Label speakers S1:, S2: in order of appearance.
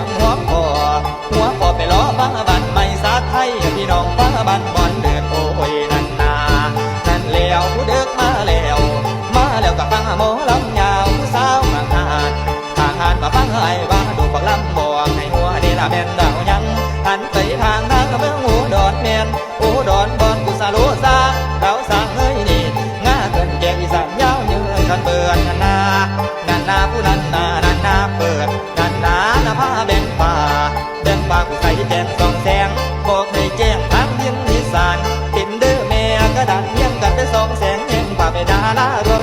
S1: ยงหัวคอหัวคอไปล้อฟ้าบันไม่สาไทยพี่น้องฟ้าบันบอลเดินโอ้ยนันนานั่นแล้วผู้เด็กมาแล้ว มาแล้วกับฟ้าโมลำยาวผู้สาวมาทานทางหานมาฟังไอ้บ้าดูปักลำบอกให้หัวเดลาแมนดาวยังหันไปทางหน้ากับเมืองหูดอนแมนหูดอนบอลกุสาลูซาเราสร้างเฮ้ยนี่งาเกินแกอีสานยาวเยือกันเบือนนา ดังเยี่ยงกันไปสองแสงเองป่าไปดาลารว